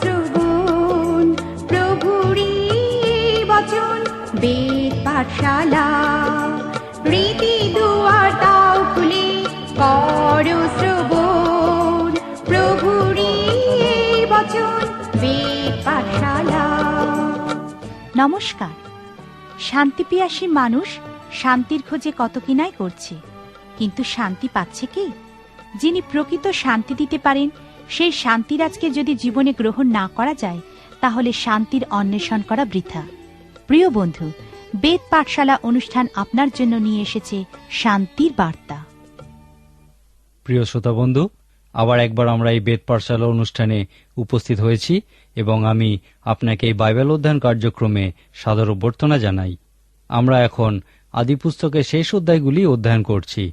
শ্রবণ। প্রভুরি বচন, বেদ পাঠশালা। দুয়ার তাও খুলে কর শ্রবণ। প্রভুরি বচন, বেদ পাঠশালা। নমস্কার। শান্তিপিয়াসী মানুষ শান্তির খোঁজে কত কিনাই করছে। কিন্তু শান্তি পাচ্ছে কি? যিনি প্রকৃত শান্তি দিতে পারেন সেই শান্তিরাজকে যদি জীবনে গ্রহণ না করা যায়, তাহলে শান্তির অন্বেষণ করা বৃথা। প্রিয় বন্ধু, বেদ পাঠশালা অনুষ্ঠান আপনার জন্য নিয়ে এসেছে শান্তির বার্তা। প্রিয় শ্রোতা বন্ধু, আবার একবার আমরা এই বেদ পাঠশালা অনুষ্ঠানে উপস্থিত হয়েছি এবং আমি আপনাকে এই বাইবেল অধ্যয়ন কার্যক্রমে সাদর অভ্যর্থনা জানাই। আমরা এখন আদি পুস্তকের শেষ অধ্যায়গুলি অধ্যয়ন করছি।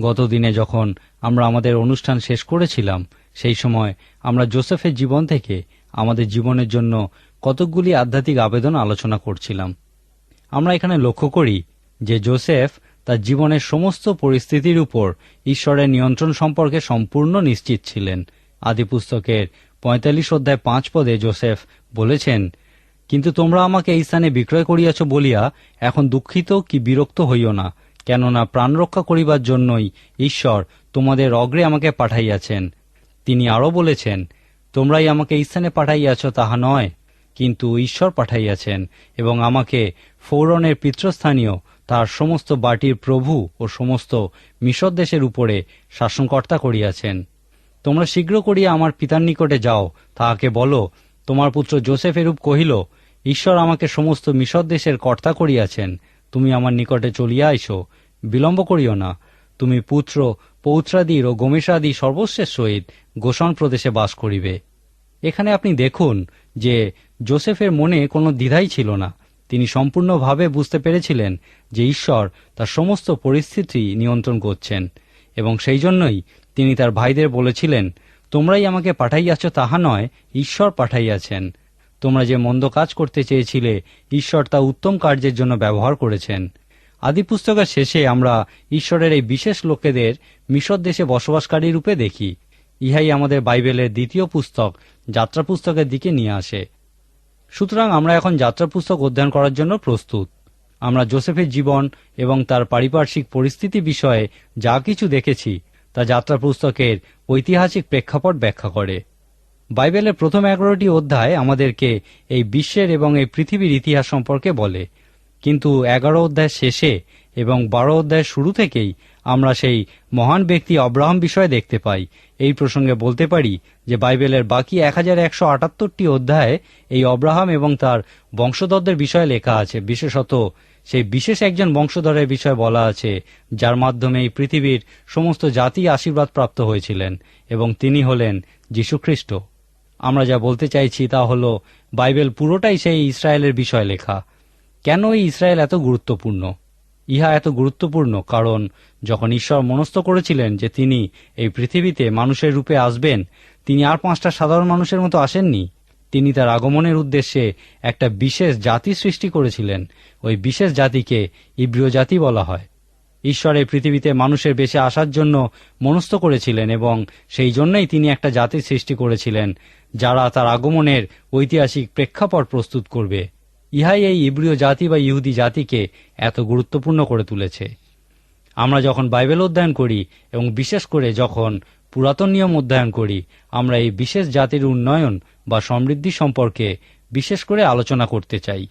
গতদিনে যখন আমরা আমাদের অনুষ্ঠান শেষ করেছিলাম সেই সময় আমরা জোসেফের জীবন থেকে আমাদের জীবনের জন্য কতকগুলি আধ্যাত্মিক আবেদন আলোচনা করছিলাম। আমরা এখানে লক্ষ্য করি যে জোসেফ তার জীবনের সমস্ত পরিস্থিতির উপর ঈশ্বরের নিয়ন্ত্রণ সম্পর্কে সম্পূর্ণ নিশ্চিত ছিলেন। আদি পুস্তকের পঁয়তাল্লিশ অধ্যায় পাঁচ পদে জোসেফ বলেছেন, কিন্তু তোমরা আমাকে এই স্থানে বিক্রয় করিয়াছ বলিয়া এখন দুঃখিত কি বিরক্ত হইও না, কেননা প্রাণ রক্ষা করিবার জন্যই ঈশ্বর তোমাদের অগ্রে আমাকে পাঠাইয়াছেন। তিনি আরও বলেছেন, তোমরাই আমাকে স্থানে পাঠাইয়াছ, তাহা নয়, কিন্তু ঈশ্বর পাঠাইয়াছেন, এবং আমাকে ফৌরনের পিতৃস্থানীয়, তার সমস্ত বাটির প্রভু ও সমস্ত মিশর দেশের উপরে শাসনকর্তা করিয়াছেন। তোমরা শীঘ্র করিয়া আমার পিতার নিকটে যাও, তাহাকে বলো, তোমার পুত্র জোসেফ এরূপ কহিল, ঈশ্বর আমাকে সমস্ত মিশর দেশের কর্তা করিয়াছেন, তুমি আমার নিকটে চলিয়া আইসো, বিলম্ব করিও না, তুমি পুত্র পৌত্রাদির ও গমেশাদি সর্বস্বের সহিত গোষণ প্রদেশে বাস করিবে। এখানে আপনি দেখুন যে জোসেফের মনে কোনো দ্বিধাই ছিল না। তিনি সম্পূর্ণভাবে বুঝতে পেরেছিলেন যে ঈশ্বর তার সমস্ত পরিস্থিতি নিয়ন্ত্রণ করছেন এবং সেই জন্যই তিনি তার ভাইদের বলেছিলেন, তোমরাই আমাকে পাঠাইয়াছ, তাহা নয়, ঈশ্বর পাঠাইয়াছেন। তোমরা যে মন্দ কাজ করতে চেয়েছিলে, ঈশ্বর তা উত্তম কার্যের জন্য ব্যবহার করেছেন। আদি পুস্তকের শেষে আমরা ঈশ্বরের এই বিশেষ লোকেদের মিশর দেশে বসবাসকারী রূপে দেখি। ইহাই আমাদের বাইবেলের দ্বিতীয় পুস্তক যাত্রা পুস্তকের দিকে নিয়ে আসে। সুতরাং আমরা এখন যাত্রা পুস্তক অধ্যয়ন করার জন্য প্রস্তুত। আমরা জোসেফের জীবন এবং তার পারিপার্শ্বিক পরিস্থিতি বিষয়ে যা কিছু দেখেছি, তা যাত্রা পুস্তকের ঐতিহাসিক প্রেক্ষাপট ব্যাখ্যা করে। বাইবেলের প্রথম এগারোটি অধ্যায় আমাদেরকে এই বিশ্বের এবং এই পৃথিবীর ইতিহাস সম্পর্কে বলে। কিন্তু এগারো অধ্যায় শেষে এবং বারো অধ্যায় শুরু থেকেই আমরা সেই মহান ব্যক্তি অব্রাহাম বিষয়ে দেখতে পাই। এই প্রসঙ্গে বলতে পারি যে বাইবেলের বাকি এক হাজার একশো আটাত্তরটি অধ্যায়ে এই অব্রাহাম এবং তার বংশধরদের বিষয়ে লেখা আছে। বিশেষত সেই বিশেষ একজন বংশধরের বিষয়ে বলা আছে, যার মাধ্যমে এই পৃথিবীর সমস্ত জাতি আশীর্বাদ প্রাপ্ত হয়েছিলেন এবং তিনি হলেন যীশুখ্রিস্ট। আমরা যা বলতে চাইছি তা হল, বাইবেল পুরোটাই সেই ইসরায়েলের বিষয় লেখা। কেন এই ইসরায়েল এত গুরুত্বপূর্ণ? ইহা এত গুরুত্বপূর্ণ, কারণ যখন ঈশ্বর মনস্থ করেছিলেন যে তিনি এই পৃথিবীতে মানুষের রূপে আসবেন, তিনি আর পাঁচটা সাধারণ মানুষের মতো আসেননি। তিনি তার আগমনের উদ্দেশ্যে একটা বিশেষ জাতি সৃষ্টি করেছিলেন। ওই বিশেষ জাতিকে ইব্রিয় জাতি বলা হয়। ঈশ্বর এই পৃথিবীতে মানুষের বেশে আসার জন্য মনস্থ করেছিলেন এবং সেই জন্যই তিনি একটা জাতি সৃষ্টি করেছিলেন, যারা তার আগমনের ঐতিহাসিক প্রেক্ষাপট প্রস্তুত করবে। ইহাই এই ইব্রিয় জাতি বা ইহুদি জাতিকে এত গুরুত্বপূর্ণ করে তুলেছে। আমরা যখন বাইবেল অধ্যয়ন করি এবং বিশেষ করে যখন পুরাতন নিয়ম অধ্যয়ন করি, আমরা এই বিশেষ জাতির উন্নয়ন বা সমৃদ্ধি সম্পর্কে বিশেষ করে আলোচনা করতে চাই।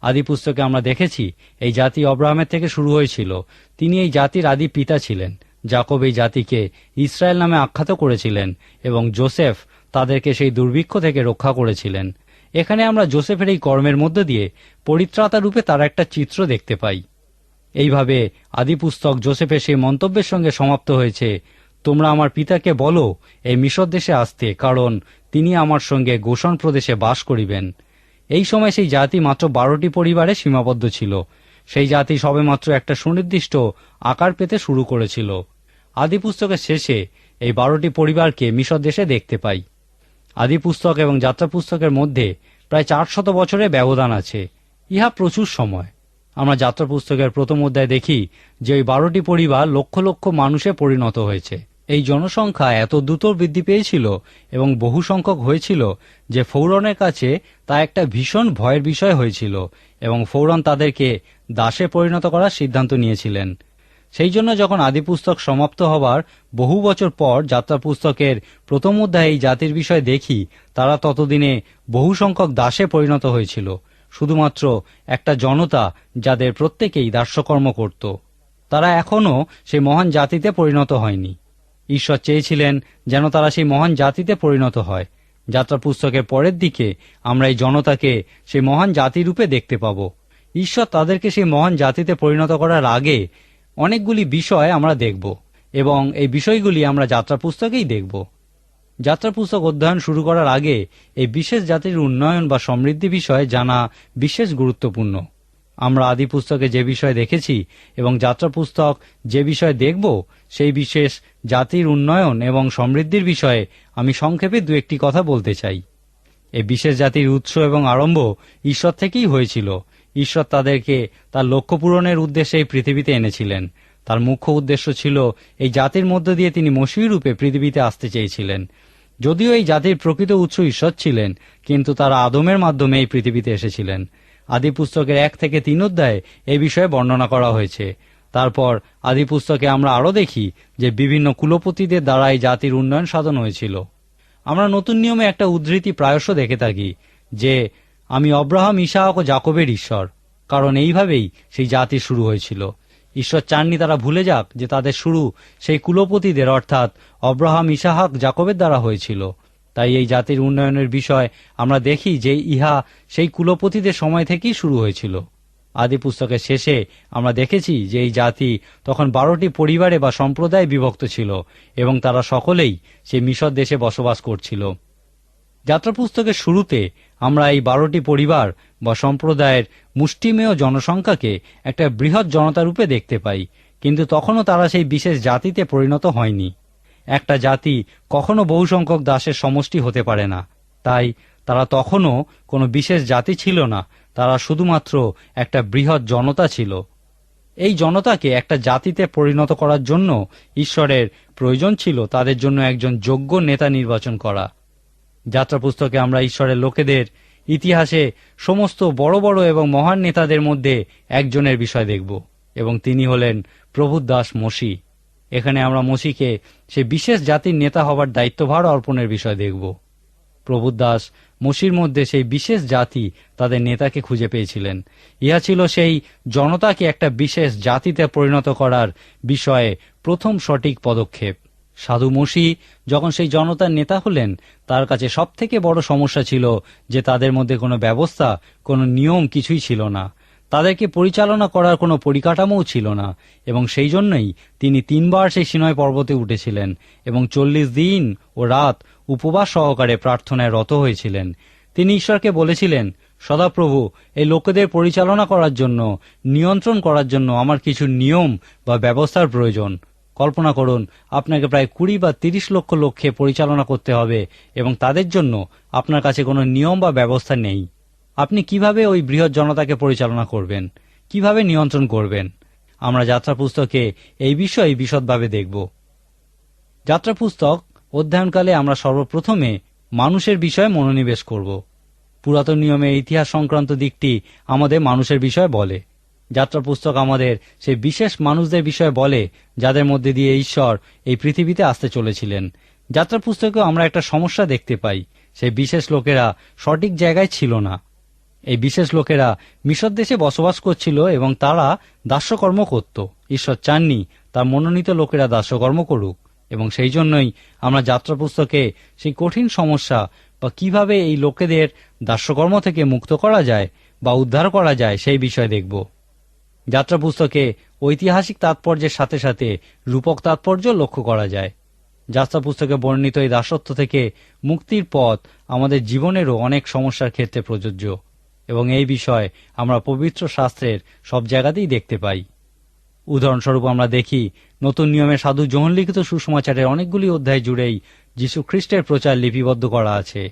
আদি পুস্তকে আমরা দেখেছি, এই জাতি অব্রাহামের থেকে শুরু হয়েছিল। তিনি এই জাতির আদি পিতা ছিলেন। জাকব এই জাতিকে ইসরায়েল নামে আখ্যাত করেছিলেন এবং জোসেফ তাদেরকে সেই দুর্ভিক্ষ থেকে রক্ষা করেছিলেন। এখানে আমরা জোসেফের এই কর্মের মধ্য দিয়ে পরিত্রাতা রূপে তার একটা চিত্র দেখতে পাই। এইভাবে আদিপুস্তক জোসেফের সেই মন্তব্যের সঙ্গে সমাপ্ত হয়েছে, তোমরা আমার পিতাকে বলো, এই মিশর দেশে আসতে, কারণ তিনি আমার সঙ্গে গোষণ প্রদেশে বাস করিবেন। এই সময় সেই জাতি মাত্র বারোটি পরিবারে সীমাবদ্ধ ছিল। সেই জাতি সবেমাত্র একটা সুনির্দিষ্ট আকার পেতে শুরু করেছিল। আদিপুস্তকের শেষে এই বারোটি পরিবারকে মিশর দেশে দেখতে পাই। আদি পুস্তক এবং যাত্রা পুস্তকের মধ্যে প্রায় চারশত বছরের ব্যবধান আছে। ইহা প্রচুর সময়। আমরা যাত্রা পুস্তকের প্রথম অধ্যায় দেখি যে ওই বারোটি পরিবার লক্ষ লক্ষ মানুষে পরিণত হয়েছে। এই জনসংখ্যা এত দ্রুত বৃদ্ধি পেয়েছিল এবং বহু সংখ্যক হয়েছিল যে ফৌরনের কাছে তা একটা ভীষণ ভয়ের বিষয় হয়েছিল এবং ফৌরন তাদেরকে দাসে পরিণত করার সিদ্ধান্ত নিয়েছিলেন। সেই জন্য যখন আদি পুস্তক সমাপ্ত হবার বহু বছর পর যাত্রা পুস্তকের প্রথম অধ্যায়ে জাতির বিষয় দেখি, তারা ততদিনে বহু সংখ্যক দাসে পরিণত হয়েছিল, শুধুমাত্র একটা জনতা যাদের প্রত্যেকেই দাস্যকর্ম করত। তারা এখনও সেই মহান জাতিতে পরিণত হয়নি। ঈশ্বর চেয়েছিলেন যেন তারা সেই মহান জাতিতে পরিণত হয়। যাত্রা পুস্তকের পরের দিকে আমরা এই জনতাকে সেই মহান জাতি রূপে দেখতে পাব। ঈশ্বর তাদেরকে সেই মহান জাতিতে পরিণত করার আগে অনেকগুলি বিষয় আমরা দেখব, এবং এই বিষয়গুলি আমরা যাত্রা পুস্তকেই দেখব। যাত্রা পুস্তক অধ্যয়ন শুরু করার আগে এই বিশেষ জাতির উন্নয়ন বা সমৃদ্ধি বিষয়ে জানা বিশেষ গুরুত্বপূর্ণ। আমরা আদি পুস্তকে যে বিষয় দেখেছি এবং যাত্রা পুস্তক যে বিষয় দেখব, সেই বিশেষ জাতির উন্নয়ন এবং সমৃদ্ধির বিষয়ে আমি সংক্ষেপে দু একটি কথা বলতে চাই। এই বিশেষ জাতির উৎস এবং আরম্ভ ঈশ্বর থেকেই হয়েছিল। ঈশ্বর তাদেরকে তার লক্ষ্য পূরণের উদ্দেশ্যে এই পৃথিবীতে এনেছিলেন। তার মুখ্য উদ্দেশ্য ছিল এই জাতির মধ্য দিয়ে তিনি রূপে পৃথিবীতে আসতে চেয়েছিলেন। যদিও এই জাতির প্রকৃত উৎস ঈশ্বর ছিলেন, কিন্তু তারা আদমের মাধ্যমে এই পৃথিবীতে এসেছিলেন। আদি পুস্তকের এক থেকে তিন অধ্যায়ে এই বিষয়ে বর্ণনা করা হয়েছে। তারপর আদি পুস্তকে আমরা আরও দেখি যে বিভিন্ন কুলপতিদের দ্বারা এই জাতির উন্নয়ন সাধন হয়েছিল। আমরা নতুন নিয়মে একটা উদ্ধৃতি প্রায়শ দেখে থাকি যে আমি অব্রাহাম, ইসাহক ও জাকবের ঈশ্বর। কারণ এইভাবেই সেই জাতি শুরু হয়েছিল। ঈশ্বর চাননি তারা ভুলে যাক যে তাদের শুরু সেই কুলপতিদের, অর্থাৎ অব্রাহাম, ইসাহাক, জাকবের দ্বারা হয়েছিল। তাই এই জাতির উন্নয়নের বিষয় আমরা দেখি যে ইহা সেই কুলপতিদের সময় থেকেই শুরু হয়েছিল। আদি পুস্তকের শেষে আমরা দেখেছি যে এই জাতি তখন বারোটি পরিবারে বা সম্প্রদায়ে বিভক্ত ছিল এবং তারা সকলেই সে মিশর দেশে বসবাস করছিল। যাত্রা পুস্তকের শুরুতে আমরা এই বারোটি পরিবার বা সম্প্রদায়ের মুষ্টিমেয় জনসংখ্যাকে একটা বৃহৎ জনতারূপে দেখতে পাই, কিন্তু তখনও তারা সেই বিশেষ জাতিতে পরিণত হয়নি। একটা জাতি কখনো বহু সংখ্যক দাসের সমষ্টি হতে পারে না, তাই তারা তখনও কোনো বিশেষ জাতি ছিল না, তারা শুধুমাত্র একটা বৃহৎ জনতা ছিল। এই জনতাকে একটা জাতিতে পরিণত করার জন্য ঈশ্বরের প্রয়োজন ছিল, তাদের জন্য একজন যোগ্য নেতা নির্বাচন করা। যাত্রা পুস্তকে আমরা ঈশ্বরের লোকেদের ইতিহাসে সমস্ত বড় বড় এবং মহান নেতাদের মধ্যে একজনের বিষয় দেখব, এবং তিনি হলেন প্রভুর দাস মসি। এখানে আমরা মসিকে সে বিশেষ জাতির নেতা হবার দায়িত্বভার অর্পণের বিষয় দেখব। প্রভুর দাস মসির মধ্যে সেই বিশেষ জাতি তাদের নেতাকে খুঁজে পেয়েছিলেন। ইহা ছিল সেই জনতাকে একটা বিশেষ জাতিতে পরিণত করার বিষয়ে প্রথম সঠিক পদক্ষেপ। সাধু মসি যখন সেই জনতার নেতা হলেন, তার কাছে সব থেকে বড় সমস্যা ছিল যে তাদের মধ্যে কোনো ব্যবস্থা, কোনো নিয়ম কিছুই ছিল না। তাদেরকে পরিচালনা করার কোনো পরিকাঠামোও ছিল না এবং সেই জন্যই তিনি তিনবার সেই সিনয় পর্বতে উঠেছিলেন এবং চল্লিশ দিন ও রাত উপবাস সহকারে প্রার্থনায় রত হয়েছিলেন। তিনি ঈশ্বরকে বলেছিলেন, সদাপ্রভু, এই লোকেদের পরিচালনা করার জন্য, নিয়ন্ত্রণ করার জন্য আমার কিছু নিয়ম বা ব্যবস্থার প্রয়োজন। কল্পনা করুন, আপনাকে প্রায় কুড়ি বা তিরিশ লক্ষ লক্ষ্যে পরিচালনা করতে হবে এবং তাদের জন্য আপনার কাছে কোনো নিয়ম বা ব্যবস্থা নেই। আপনি কীভাবে ওই বৃহৎ জনতাকে পরিচালনা করবেন? কীভাবে নিয়ন্ত্রণ করবেন? আমরা যাত্রা পুস্তকে এই বিষয়ে বিশদভাবে দেখব। যাত্রা পুস্তক অধ্যয়নকালে আমরা সর্বপ্রথমে মানুষের বিষয়ে মনোনিবেশ করব। পুরাতন নিয়মে ইতিহাস সংক্রান্ত দিকটি আমাদের মানুষের বিষয়ে বলে। যাত্রা পুস্তক আমাদের সেই বিশেষ মানুষদের বিষয়ে বলে, যাদের মধ্যে দিয়ে ঈশ্বর এই পৃথিবীতে আসতে চলেছিলেন। যাত্রা পুস্তকেও আমরা একটা সমস্যা দেখতে পাই। সেই বিশেষ লোকেরা সঠিক জায়গায় ছিল না। এই বিশেষ লোকেরা মিশর দেশে বসবাস করছিল এবং তারা দাস্যকর্ম করত। ঈশ্বর চাননি, তার মনোনীত লোকেরা দাস্যকর্ম করুক। এবং সেই জন্যই আমরা যাত্রা পুস্তকে সেই কঠিন সমস্যা বা কীভাবে এই লোকেদের দাস্যকর্ম থেকে মুক্ত করা যায় বা উদ্ধার করা যায় সেই বিষয় দেখব। যাত্রা পুস্তকে ঐতিহাসিক তাৎপর্যের সাথে সাথে রূপক তাৎপর্য লক্ষ্য করা যায়। যাত্রা পুস্তকে বর্ণিত এই দাসত্ব থেকে মুক্তির পথ আমাদের জীবনেরও অনেক সমস্যার ক্ষেত্রে প্রযোজ্য এবং এই বিষয় আমরা পবিত্র শাস্ত্রের সব জায়গাতেই দেখতে পাই। উদাহরণস্বরূপ আমরা দেখি, নতুন নিয়মে সাধু জোহন লিখিত সুসমাচারের অনেকগুলি অধ্যায় জুড়েই যীশু খ্রিস্টের প্রচার লিপিবদ্ধ করা আছে।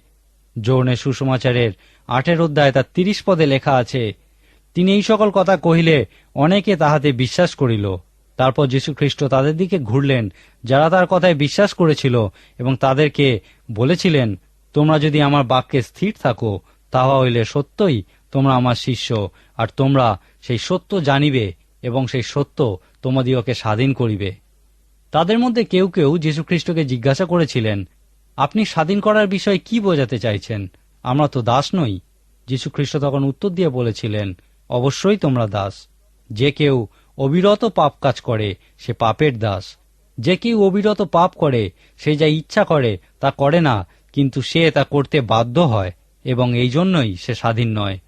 যৌনের সুসমাচারের আটের অধ্যায় তার তিরিশ পদে লেখা আছে তিনি এই সকল কথা কহিলে অনেকে তাহাতে বিশ্বাস করিল। তারপর যীশু খ্রিস্ট তাদের দিকে ঘুরলেন, যারা তার কথায় বিশ্বাস করেছিল এবং তাদেরকে বলেছিলেন, তোমরা যদি আমার বাক্যে স্থির থাকো, তাহা হইলে সত্যই তোমরা আমার শিষ্য, আর তোমরা সেই সত্য জানিবে এবং সেই সত্য তোমাদিওকে স্বাধীন করিবে। তাদের মধ্যে কেউ কেউ যীশু খ্রিস্টকে জিজ্ঞাসা করেছিলেন, আপনি স্বাধীন করার বিষয়ে কি বোঝাতে চাইছেন? আমরা তো দাস নই। যীশু খ্রিস্ট তখন উত্তর দিয়ে বলেছিলেন অবশ্যই তোমরা দাস। যে কেউ অবিরত পাপ কাজ করে, সে পাপের দাস। যে কেউ অবিরত পাপ করে, সে যা ইচ্ছা করে, তা করে না, কিন্তু সে তা করতে বাধ্য হয়, এবং এই জন্যই সে স্বাধীন নয়।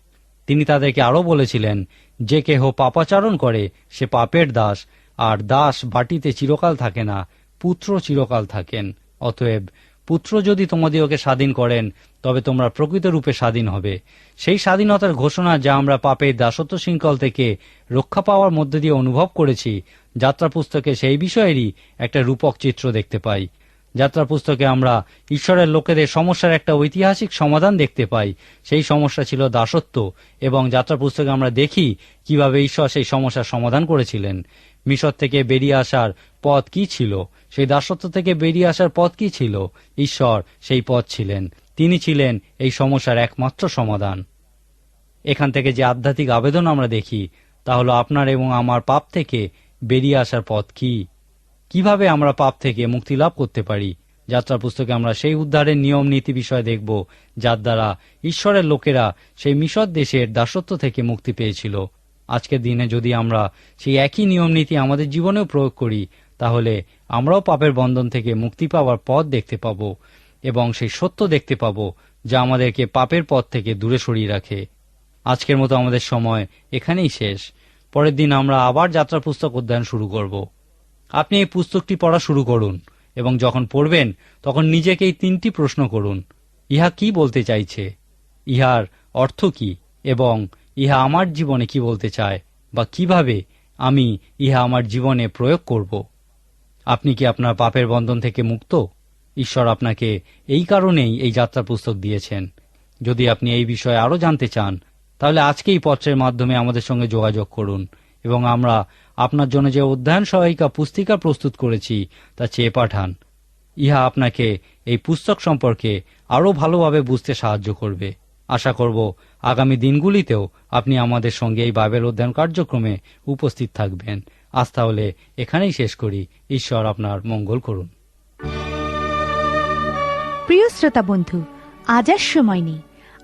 তিনি তাদেরকে আরও বলেছিলেন, যে কেহ পাপাচারণ করে, সে পাপের দাস, আর দাস বাটিতে চিরকাল থাকে না, পুত্র চিরকাল থাকেন। অতএব পুত্র যদি তোমাদিওকে স্বাধীন করেন, তবে তোমরা প্রকৃত রূপে স্বাধীন হবে। সেই স্বাধীনতার ঘোষণা যা আমরা পাপের দাসত্ব শৃঙ্খল থেকে রক্ষা পাওয়ার মধ্যে দিয়ে অনুভব করেছি যাত্রা পুস্তকে সেই বিষয়েরই একটা রূপক চিত্র দেখতে পাই। যাত্রা পুস্তকে আমরা ঈশ্বরের লোকেদের সমস্যার একটা ঐতিহাসিক সমাধান দেখতে পাই। সেই সমস্যা ছিল দাসত্ব এবং যাত্রা পুস্তকে আমরা দেখি কীভাবে ঈশ্বর সেই সমস্যার সমাধান করেছিলেন। মিশর থেকে বেরিয়ে আসার পথ কি ছিল? সেই দাসত্ব থেকে বেরিয়ে আসার পথ কি ছিল? ঈশ্বর সেই পথ ছিলেন। তিনি ছিলেন এই সমস্যার একমাত্র সমাধান। এখান থেকে যে আধ্যাত্মিক আবেদন আমরা দেখি, তা হলো আপনার এবং আমার পাপ থেকে বেরিয়ে আসার পথ কি? কীভাবে আমরা পাপ থেকে মুক্তি লাভ করতে পারি? যাত্রা পুস্তকে আমরা সেই উদ্ধারের নিয়ম নীতি বিষয় দেখব, যার দ্বারা ঈশ্বরের লোকেরা সেই মিশর দেশের দাসত্ব থেকে মুক্তি পেয়েছিল। আজকের দিনে যদি আমরা সেই একই নিয়ম নীতি আমাদের জীবনেও প্রয়োগ করি, তাহলে আমরাও পাপের বন্ধন থেকে মুক্তি পাওয়ার পথ দেখতে পাব এবং সেই সত্য দেখতে পাব যা আমাদেরকে পাপের পথ থেকে দূরে সরিয়ে রাখে। আজকের মতো আমাদের সময় এখানেই শেষ। পরের দিন আমরা আবার যাত্রা পুস্তক অধ্যয়ন শুরু করব। আপনি এই পুস্তকটি পড়া শুরু করুন এবং যখন পড়বেন, তখন নিজেকে এই তিনটি প্রশ্ন করুন। ইহা কি বলতে চাইছে? ইহার অর্থ কি? এবং ইহা আমার জীবনে কি বলতে চায়? বা কীভাবে আমি ইহা আমার জীবনে প্রয়োগ করব? আপনি কি আপনার পাপের বন্ধন থেকে মুক্ত? ঈশ্বর আপনাকে এই কারণেই এই যাত্রা পুস্তক দিয়েছেন। যদি আপনি এই বিষয়ে আরও জানতে চান, তাহলে আজকেই পত্রের মাধ্যমে আমাদের সঙ্গে যোগাযোগ করুন এবং আমরা আপনার জন্য যে অধ্যয়ন সহায়িকা পুস্তিকা প্রস্তুত করেছি, তা চেয়ে পাঠান। ইহা আপনাকে এই পুস্তক সম্পর্কে আরও ভালোভাবে বুঝতে সাহায্য করবে। আশা করব আগামী দিনগুলিতেও আপনি আমাদের সঙ্গে এই বাইবেল অধ্যয়ন কার্যক্রমে উপস্থিত থাকবেন। আজ তাহলে এখানেই শেষ করি। ঈশ্বর আপনার মঙ্গল করুন। প্রিয় শ্রোতা বন্ধু, আজ আর সময় নেই।